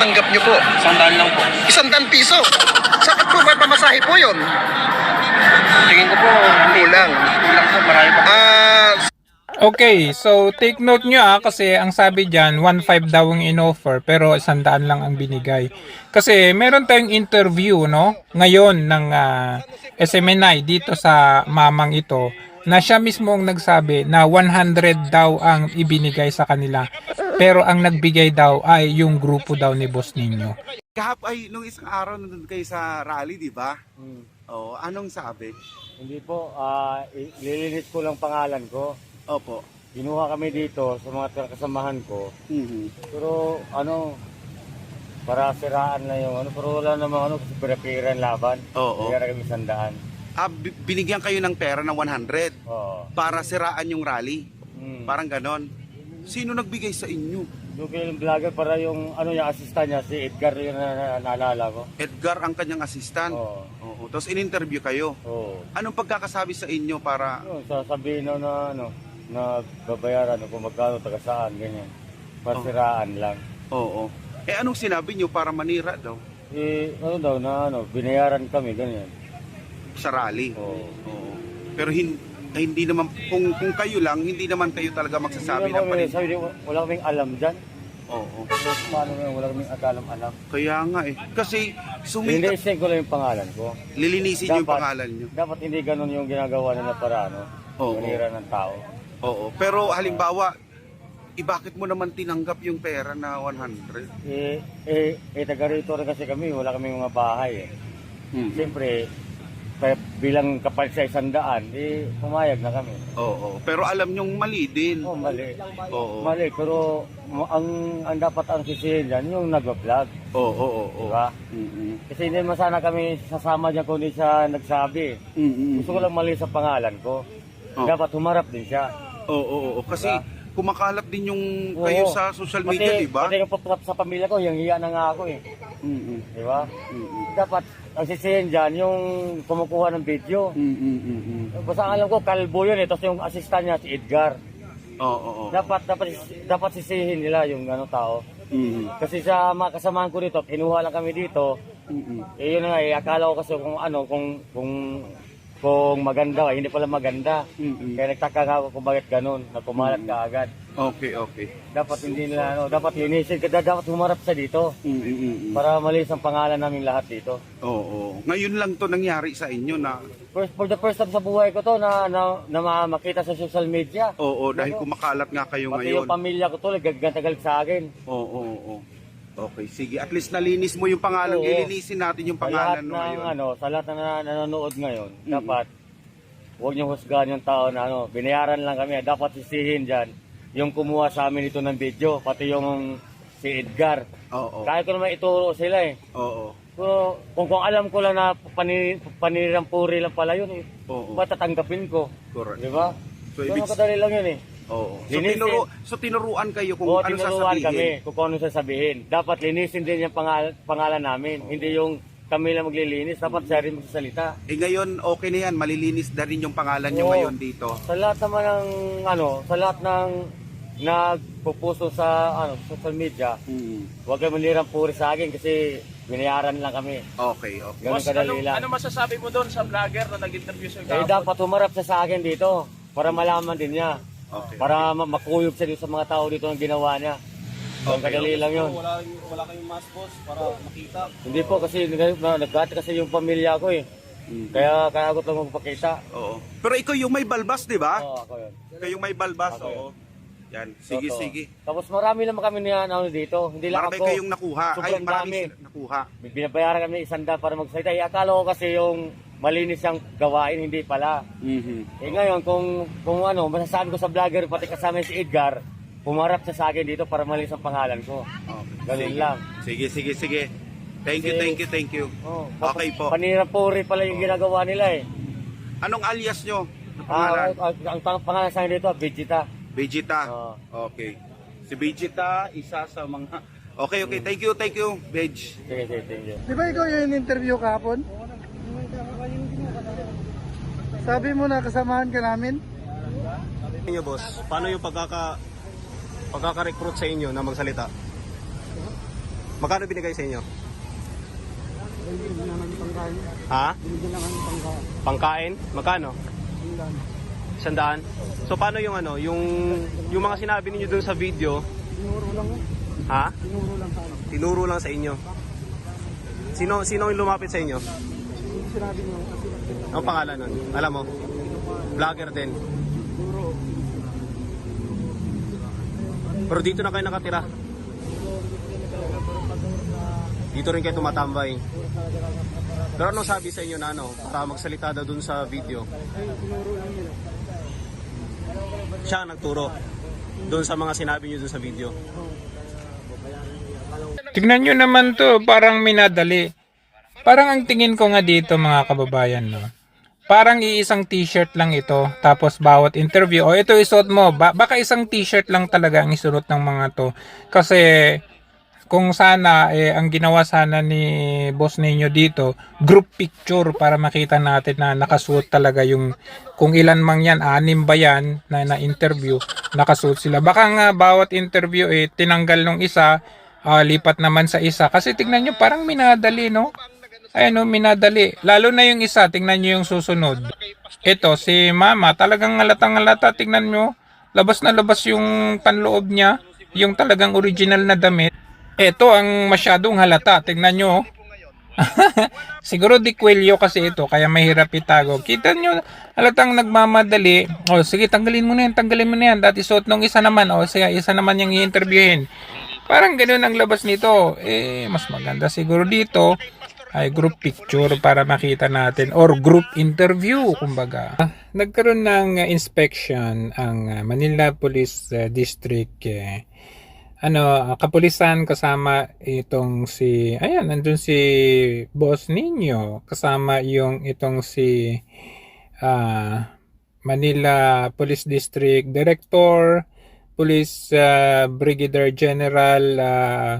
tinatanggap niyo po? Sandaan lang po. Isang dan piso. Sapat po ba pamasahe po yun? Tingin ko po. Kulang. Kulang po, marami pa. Ah, Okay, so take note nyo ah, kasi ang sabi dyan, 1.5 daw ang in-offer, pero 100 lang ang binigay. Kasi meron tayong interview, no, ngayon ng ah, SMNI dito sa mamang ito, na siya mismo ang nagsabi na 100 daw ang ibinigay sa kanila. Pero ang nagbigay daw ay yung grupo daw ni boss ninyo. Kahap ay nung isang araw nandun kayo sa rally, di ba? Hmm. Oo, anong sabi? Hindi po, ah, i- lilinis ko lang pangalan ko. Opo. Ginuha kami dito sa mga kasamahan ko. Mhm. Pero ano, para siraan na yung ano. Pero wala namang ano, kasi pinapiran laban. Oo. Kaya na kami sandaan. Ah, bi- binigyan kayo ng pera ng 100 Oo. para siraan yung rally. Hmm. Parang ganon. Sino nagbigay sa inyo? Yung kay vlogger para yung ano yung assistant niya, si Edgar yung na, na, naalala ko. Edgar ang kanyang assistant. Oo. Oo. Tapos in-interview kayo. Oo. Anong pagkakasabi sa inyo para... Ano, sasabihin na, na ano, na babayaran kung magkano taga saan, ganyan. Para Oh. siraan lang. Oo. Eh anong sinabi nyo para manira daw Eh, ano daw na ano, binayaran kami, ganyan. Sa rally? Oo. Oo. Pero hin- hindi naman, kung, kung kayo lang, hindi naman kayo talaga magsasabi Hindi ng panin. sabi wala kaming alam dyan. Oo. So, paano nga, wala kaming alam alam. Kaya nga eh. Kasi sumikat, isend ko lang yung pangalan ko. lilinisin yung Dapat- pangalan nyo. Dapat hindi ganun yung ginagawa nila para ano, Oo. manira ng tao. Oo. Pero halimbawa, eh, bakit mo naman tinanggap yung pera na 100? Eh, eh, eh taga rito rin kasi kami, wala kaming mga bahay eh. Hmm. Siyempre, kaya bilang kapal sa isang daan, eh, pumayag na kami. Oo. Pero alam nyong mali din. Oh, mali. Oo. Mali, pero ang, ang dapat ang sisihin dyan, yung nag-vlog. Oo, oo, oo. Diba? Mm-mm. Kasi hindi naman sana kami sasama dyan kung hindi siya nagsabi. Mm-mm. Gusto ko lang mali sa pangalan ko. Oh. Dapat humarap din siya. Oo, oo, oo. Kasi Diba? kumakalat din yung Oo. kayo sa social media, Pati- di ba? Pati yung sa, sa pamilya ko, yung hiya na nga ako eh. Mm-mm. Di ba? Mm-mm. Dapat, ang sisihin dyan, yung kumukuha ng video. Mm-mm. Basta ang alam ko, kalbo yun eh. Tapos yung assistant niya, si Edgar. Oo, oo, oo. Dapat, dapat, dapat sisihin nila yung ano tao. Mm-mm. Kasi sa mga kasamahan ko dito, kinuha lang kami dito. Mm-mm. Eh yun na nga, eh, akala ko kasi kung ano, kung, kung, kung maganda, eh, hindi pala maganda. Mm-mm. Kaya nagtaka nga ako kung bakit ganun, na pumalat ka agad. Okay, okay. Dapat hindi nila, ano, dapat linisin, dapat humarap sa dito. Mm-mm. Para malis ang pangalan namin lahat dito. Oo. Ngayon lang to nangyari sa inyo na First, for the first time sa buhay ko to na, na, na ma- makita sa social media. oo dahil kumakalat nga kayo Pati ngayon. yung pamilya ko to, nagagantagalit sa akin. Oo, oo, oo. Okay, sige. At least nalinis mo yung pangalan. Oo. Ilinisin natin yung Sa lahat pangalan ng, mo ngayon. ano, sa lahat na nanonood ngayon, Mm. dapat huwag niyo husgahan yung tao na ano, binayaran lang kami. Dapat sisihin dyan yung kumuha sa amin ito ng video, pati yung si Edgar. Oo. Kaya ko naman ituro sila eh. Oo. Pero kung, kung alam ko lang na pani, panirang puri lang pala yun eh, Oo. ba't tatanggapin ko? Correct. Di ba? So, So, ibig- kadali lang yun eh. Oo. So, Linisin. tinuro, so tinuruan kayo kung Oo, ano tinuruan sasabihin. kami kung ano sasabihin. Dapat linisin din yung pangal- pangalan namin. Hindi yung kami lang maglilinis. Dapat siya rin magsasalita. Eh ngayon, okay na yan. Malilinis na rin yung pangalan nyo Oo. ngayon dito. Sa lahat naman ng ano, sa lahat ng nagpupuso sa ano, social media, Mm. huwag kayo manirang puri sa akin kasi binayaran lang kami. Okay, okay. Ganun Boss, kadali ano, lang. ano masasabi mo doon sa vlogger na nag-interview sa Eh dapat humarap siya sa akin dito para malaman din niya. Okay. Para ma- makuyog siya dito sa mga tao dito ang ginawa niya. Ang kadali lang yun. Wala, wala kayong mask boss para makita. Hindi po kasi nag- nagkati kasi yung pamilya ko eh. Mm. Kaya kaya ako lang magpakita. Oo. Pero ikaw yung may balbas, di ba? Oo, ako yun. Kayo yung may balbas, Ako oo. Yan. Sige, Totoo. sige. Tapos marami naman kami niya ano dito. Hindi lang Marami ako. kayong nakuha. Ay, Sobrang marami dami. sila nakuha. Binabayaran kami isang daan para magsalita. Eh, akala ko kasi yung malinis yung gawain, hindi pala. Mhm. Eh ngayon, kung, kung ano, masasabi ko sa vlogger, pati kasama si Edgar, pumarap siya sa akin dito para malinis ang pangalan ko. Okay. Ganun lang. Sige, sige, sige. Thank you, Kasi- thank you, thank you. Oh, Okay po. Panirapuri pala yung ginagawa nila eh. Anong alias nyo? Ano Ah, pangalan? ang, ang, ang pangalan sa akin dito, Vegeta. Vegeta. Oo. Okay. Si Vegeta, isa sa mga... Okay, okay. Thank you, thank you, Veg. Sige, sige, thank you. Di ba ikaw yung interview kahapon? Sabi mo na kasamahan ka namin? inyo boss, paano yung pagkaka pagkaka-recruit sa inyo na magsalita? Magkano binigay sa inyo? Ha? Pangkain? Magkano? Sandaan. So paano yung ano, yung yung mga sinabi niyo dun sa video? Tinuro lang. Ha? Tinuro lang sa Tinuro lang sa inyo. Sino sino yung lumapit sa inyo? Sinabi niyo. Ang pangalan nun? Alam mo? Vlogger din. Pero dito na kayo nakatira. Dito rin kayo tumatambay. Pero anong sabi sa inyo na ano, para magsalita daw dun sa video? Siya ang nagturo doon sa mga sinabi niyo dun sa video. Tignan nyo naman to, parang minadali. Parang ang tingin ko nga dito mga kababayan, no? Parang iisang t-shirt lang ito, tapos bawat interview, o ito isuot mo, ba- baka isang t-shirt lang talaga ang isuot ng mga to. Kasi kung sana, eh, ang ginawa sana ni boss ninyo dito, group picture para makita natin na nakasuot talaga yung, kung ilan mang yan, anim ba yan na na-interview, nakasuot sila. Baka nga bawat interview, eh, tinanggal nung isa, ah, lipat naman sa isa. Kasi tignan nyo, parang minadali, no? Ayan, no, minadali. Lalo na yung isa, tingnan nyo yung susunod. Ito, si mama, talagang halatang halata, tingnan nyo. Labas na labas yung panloob niya, yung talagang original na damit. Ito ang masyadong halata, tingnan nyo. oh. Siguro di kwelyo kasi ito, kaya mahirap itago. Kita nyo, halatang nagmamadali. O, sige, tanggalin mo na yan, tanggalin mo na yan. Dati suot nung isa naman, o, siya, isa naman yung i-interviewin. Parang ganun ang labas nito. Eh, mas maganda siguro dito ay group picture para makita natin or group interview kumbaga. Nagkaroon ng uh, inspection ang uh, Manila Police uh, District eh, ano, uh, kapulisan kasama itong si ayan, nandun si boss ninyo. Kasama yung itong si ah, Manila Police District Director, Police uh, Brigadier General uh,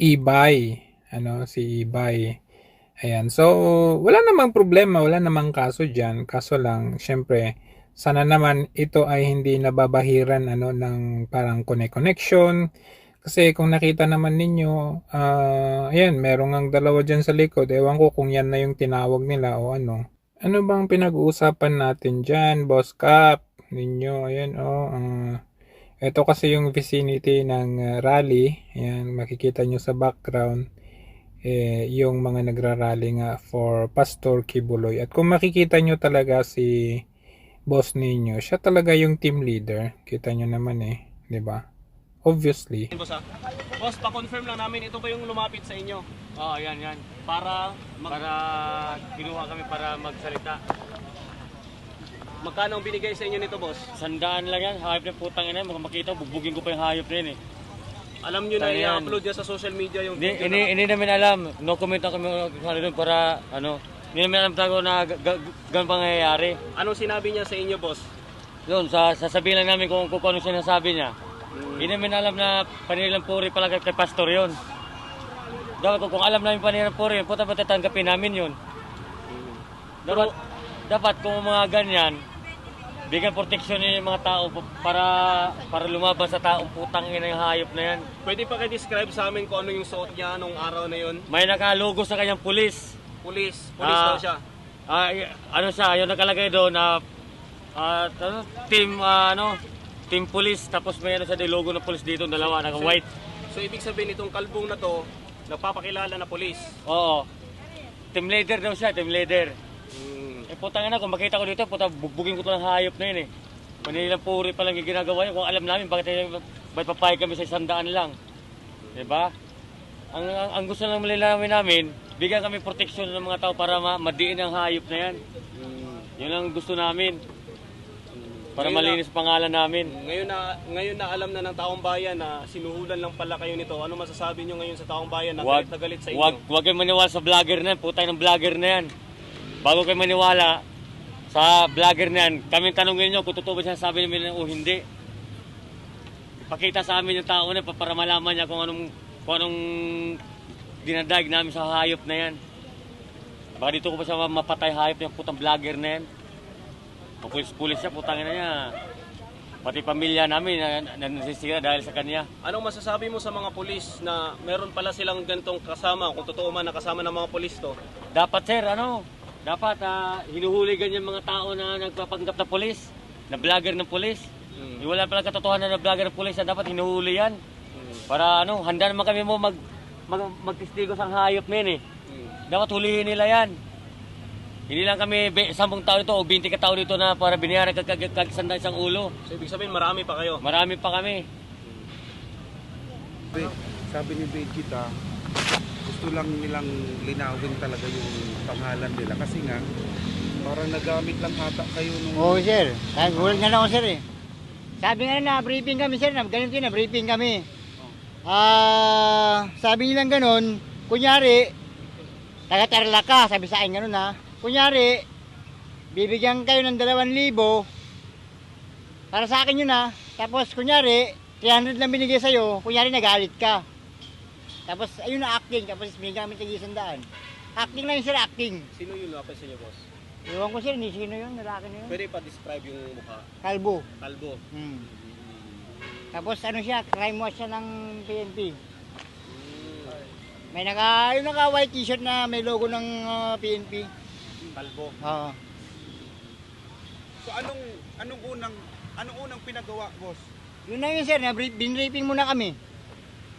Ibay, ano, si Ibay. Ayan, so wala namang problema, wala namang kaso diyan. Kaso lang, syempre, sana naman ito ay hindi nababahiran ano ng parang connect connection. Kasi kung nakita naman ninyo, ah, ayan, merong ang dalawa diyan sa likod. Ewan ko kung yan na yung tinawag nila o ano. Ano bang pinag-uusapan natin diyan, Boss Cap? Ninyo, ayan, oh, ah, ito kasi yung vicinity ng uh, rally. Ayan, makikita nyo sa background eh, yung mga nagrarally nga for Pastor Kibuloy. At kung makikita nyo talaga si boss ninyo, siya talaga yung team leader. Kita nyo naman eh, di ba? Obviously. Boss, ah. Boss, pa-confirm lang namin, ito ba yung lumapit sa inyo? Oo, yan, yan. Para, mag- Para kinuha kami para magsalita. magkano ang binigay sa inyo nito, boss? Sandaan lang yan, hayop na putang ina, baka makita, bubugin ko pa yung hayop na yun eh. Alam nyo na Ayan. i-upload niya sa social media yung Hindi, video hindi, na- hindi namin alam. No comment lang kami kung doon para ano. Hindi namin alam tago na ga- ga- ganun pangyayari. Anong sinabi niya sa inyo, boss? Yun, sa, sasabihin lang namin kung, kung ano sinasabi niya. Hindi namin alam na panilang puri pala kay, kay pastor yun. Dapat kung, kung alam namin panilang puri yun, puta ba tatanggapin namin yun? Dapat, dapat kung mga ganyan, bigyan proteksyon yung mga tao para para lumaban sa taong putang ina yung hayop na yan. Pwede pa kayo describe sa amin kung ano yung suot niya nung araw na yun? May nakalogo sa kanyang pulis. Pulis. Pulis Ah. daw siya. Ah, y- ano siya, yung nakalagay doon na ah, ano, team ah, ano, team police tapos may ano sa logo ng police dito, dalawa naka white. So, ibig sabihin itong kalbong na to, nagpapakilala na pulis. Oo. Team leader daw siya, team leader. Mm. Eh putang ina, kung makita ko dito, puta bugbugin ko to ng hayop na yun eh. Manilang puri pa lang yung ginagawa niya. Kung alam namin, bakit, bakit papayag kami sa isang daan lang. Diba? Ang, ang, ang gusto lang malilawin namin, bigyan kami proteksyon ng mga tao para ma madiin ang hayop na yan. Yun ang gusto namin. Para Ngayon na- malinis pangalan namin. Ngayon na ngayon na alam na ng taong bayan na sinuhulan lang pala kayo nito. Ano masasabi niyo ngayon sa taong bayan na galit na galit sa inyo? wag, wag kayo maniwala sa vlogger na yan. Putay ng vlogger na yan. Bago kayo maniwala sa vlogger na yan, kami tanongin nyo kung totoo ba siya sabi namin o hindi. Pakita sa amin yung tao na pa- para malaman niya kung anong, kung anong dinadag namin sa hayop na yan. Baka dito ko pa siya mapatay hayop yung putang vlogger na yan. Papulis-pulis siya, putang ina niya. Pati pamilya namin na, na, na nasisira dahil sa kanya. Anong masasabi mo sa mga pulis na meron pala silang ganitong kasama, kung totoo man nakasama ng mga pulis to? Dapat sir, ano, dapat ah, hinuhuli ganyan mga tao na nagpapanggap na polis, na vlogger ng polis. Mm. Wala pala katotohanan na vlogger ng polis na dapat hinuhuli yan. Para ano, handa naman kami mo mag, mag magtistigo sa hayop men eh. Dapat hulihin nila yan. Hindi lang kami be- 10 tao dito o 20 ka tao dito na para binayaran kag kag kag sanda isang ulo. So ibig sabihin marami pa kayo. Marami pa kami. Be- Sabi ni Vegeta, gusto lang nilang linawin talaga yung pangalan nila kasi nga parang nagamit lang ata kayo nung Oo, sir. Kaya gulat nga lang sir eh. Sabi nga na, briefing kami, sir. Na, ganun din, na briefing kami. Ah, sabi nilang ganun, kunyari, taga-tarla sabi sa akin ganun ha. Kunyari, bibigyan kayo ng 2,000 para sa akin yun ha. Tapos, kunyari, 300 lang binigay sa'yo, kunyari nagalit ka. Tapos, ayun na acting, tapos binigyan kami tig daan. Acting lang yun, sir, acting. Sino yung lapit sa inyo, boss? Iwan ko, sir, ni sino yun, lalaki na yun. Pwede pa describe yung mukha. Kalbo. Kalbo. Hmm. Tapos ano siya, crime watch siya ng PNP. May naka, yung naka white t-shirt na may logo ng ah, PNP. Kalbo. Oo. So anong anong unang anong unang pinagawa, boss? Yun na yun sir, na binraping muna kami.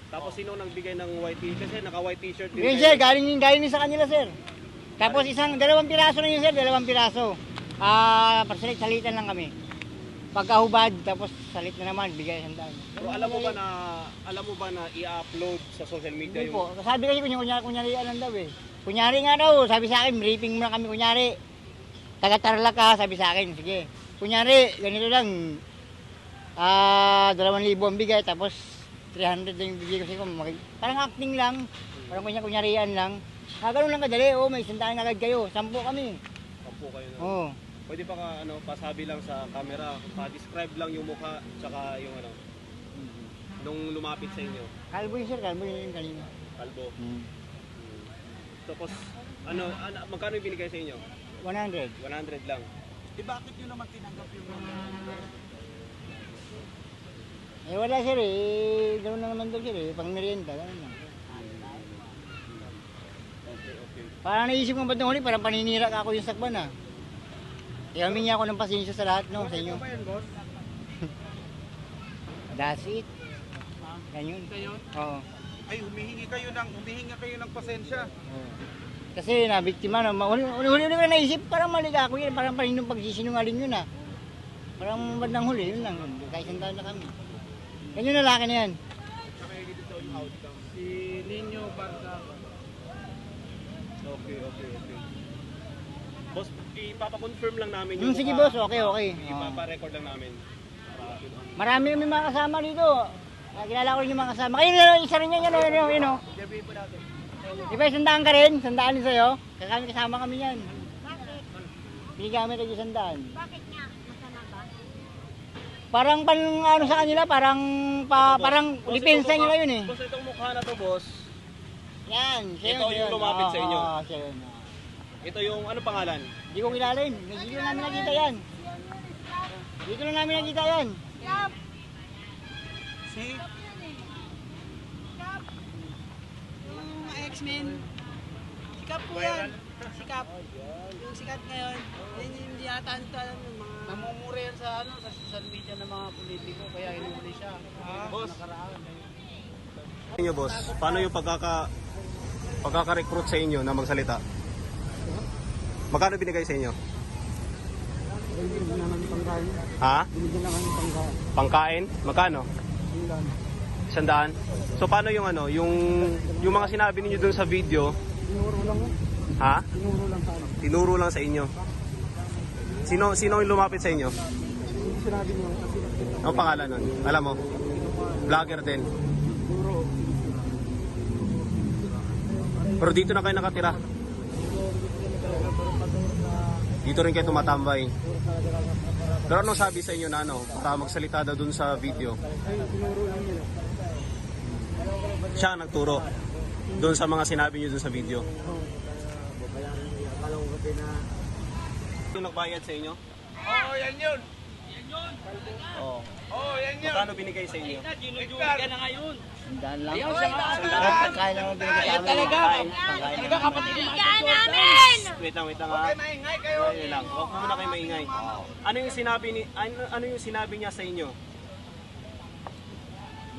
Tapos sino nagbigay ng white t-shirt? Kasi naka-white t-shirt din. Yun kayo. sir, galing, galing din sa kanila sir. Tapos isang, dalawang piraso na yun sir, dalawang piraso. Ah, uh, salitan lang kami. Pagkahubad, tapos salit na naman, bigay isang daan. Pero alam mo ba na alam mo ba na i-upload sa social media Hindi yung po. Sabi kasi kunyari, kunyari, ano daw eh. Kunyari nga daw, sabi sa akin, briefing muna kami, kunyari. Taga-tarla ka, sabi sa akin, sige. Kunyari, ganito lang, ah, dalawang libo ang bigay, tapos 300 lang yung bigay ko sa'yo. Mag- Parang acting lang, parang kunyari, kunyarian lang. Ah, ganun lang kadali, oh, may sandaan agad kayo, sampu kami. kampo kayo na. Oh. Pwede pa ka ano, pasabi lang sa camera, pa-describe lang yung mukha tsaka yung ano nung lumapit sa inyo. Kalbo yun sir, kalbo yun yung kanina. Kalbo. Tapos ano, ano magkano yung binigay sa inyo? 100. 100 lang. Eh bakit nyo naman tinanggap yung Eh wala sir eh, ganun lang naman daw sir eh, pang merienda, ganun lang. Parang naisip ko ba't nung huli, parang paninira ka ako yung sakban ah. Kaya humingi ako ng pasensya sa lahat, no, sa inyo. That's it. Yan yun. Oo. ay humihingi kayo ng humihingi kayo ng pasensya. Oo. Kasi na, huli-huli ko na naisip, parang mali ako yun, parang paninong pagsisinungaling yun ah. Parang bandang huli, yun lang, kahit isang taon na kami. Yan yung lalaki na yan. Si Nino Barca. Okay, okay, okay. Boss, ipapa-confirm lang namin Hmm, sige boss, okay, okay. Ipapa-record lang namin. Marami kami mga kasama dito. Ah, kilala ko rin yung mga kasama. Kayo na isa rin yan, yan, yan, yan, yan, yan. Di ba, sandaan ka rin? Sandaan din sa'yo? Kaya kasama kami yan. Bakit? Binigyan kami kayo sandaan. Bakit? Parang pan, ano sa kanila, parang, pa, parang Boss, depensa itong nila mukha- yun eh. Boss, itong mukha na to, boss. Yan, siya Ito yun, siya yung yun. lumapit sa inyo. Oo, siya yun. oo. Ito yung ano pangalan? Hindi ko kilala yun. Hindi ko namin nakita yan. Dito lang namin nakita yan. Si Yung mga X-Men. Sikap po yan. Sikap. Yung sikat ngayon. Yung hindi ata nito alam yung mga... Namumura yan sa ano sa social media ng mga politiko kaya inuuli siya. Boss. Inyo boss, paano yung pagkaka pagkaka-recruit sa inyo na magsalita? Magkano binigay sa inyo? Ha? Pangkain? Magkano? Sandaan. So paano yung ano, yung yung mga sinabi niyo dun sa video? Tinuro lang. Ha? Tinuro lang sa Tinuro lang sa inyo. Sino sino yung lumapit sa inyo? Sinabi mo. Ano pangalan nun? Alam mo? Vlogger din. Pero dito na kayo nakatira. Dito rin kayo tumatambay. Pero anong sabi sa inyo na ano, para magsalita daw dun sa video? Siya ang nagturo doon sa mga sinabi niyo dun sa video. Yung nagbayad sa inyo? Oo, yan yun. Oo. Magkano binigay sa inyo? Sandaan lang. Sandaan. Pagkain lang ang binigay sa amin. Pagkain. Pagkain lang. Wait lang, wait lang ha. Wait lang. Huwag muna kayo maingay. Ano yung sinabi ni ano, ano yung sinabi niya sa inyo?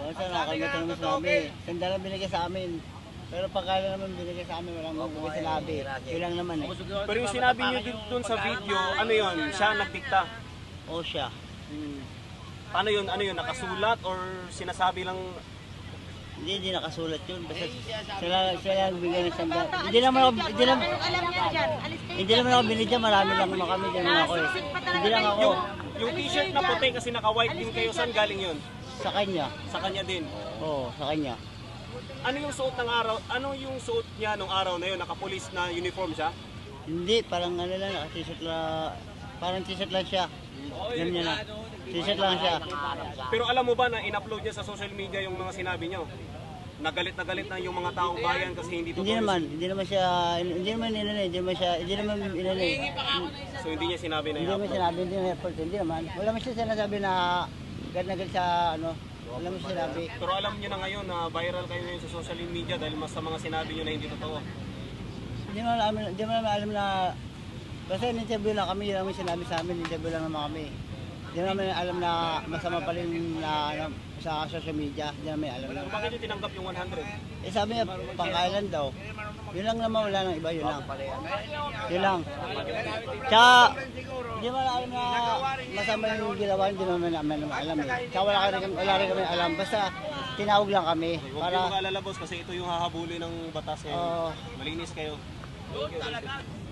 Doon sa nakalimutan naman sinabi. Sandaan lang binigay sa amin. Pero pagkain lang naman binigay sa amin. Walang binigay sinabi. Yun lang naman eh. Pero yung sinabi niyo dun, dun sa video, ano yun? Siya nagdikta. O siya. Hmm. Paano yun? Ano yun? Nakasulat or sinasabi lang Hindi, hindi nakasulat yun. Basta sila, sila lang bigyan ng sandaan. Hindi naman ako, hindi naman, hindi naman ako binigyan. Marami lang naman kami. Hindi naman ako eh. Hindi lang ako. yung, yung t-shirt na puti kasi naka-white din kayo. Saan galing yun? Sa kanya. Sa kanya din. Oo, sa kanya. Ano yung suot ng araw? Ano yung suot niya nung araw na yun? Naka-police na uniform siya? Hindi, parang ano lang, naka-t-shirt lang. Parang t-shirt lang siya. Ganyan na. T-shirt lang siya. Pero alam mo ba na in-upload niya sa social media yung mga sinabi niyo? Nagalit na galit na yung mga taong bayan kasi hindi totoo. Hindi naman, hindi naman siya, hindi naman inano, hindi naman siya, hindi naman inano. So hindi niya sinabi na Hindi naman sinabi, hindi naman effort, hindi naman. Wala naman siya sinasabi na agad na agad sa ano, naman siya sinabi. Pero alam niyo na ngayon na viral kayo ngayon sa social media dahil mas sa mga sinabi niyo na hindi totoo. Hindi naman alam, hindi naman alam na, basta in-interview lang kami, yun lang yung sinabi sa amin, interview lang naman kami. Hindi naman alam na masama pa rin na ano, sa social media, hindi naman alam na. Bakit niyo tinanggap yung 100? Eh sabi niya, pangkailan daw. Yun lang naman, wala nang iba, yun lang. Yun lang. Tsaka, hindi mo alam na masama yung ginawa, hindi naman namin alam eh. Tsaka wala, rin, wala rin kami alam, basta tinawag lang kami. Huwag Para, niyo mag-alala boss kasi ito yung hahabulin ng batas ngayon. Oo. Malinis kayo. Thank you.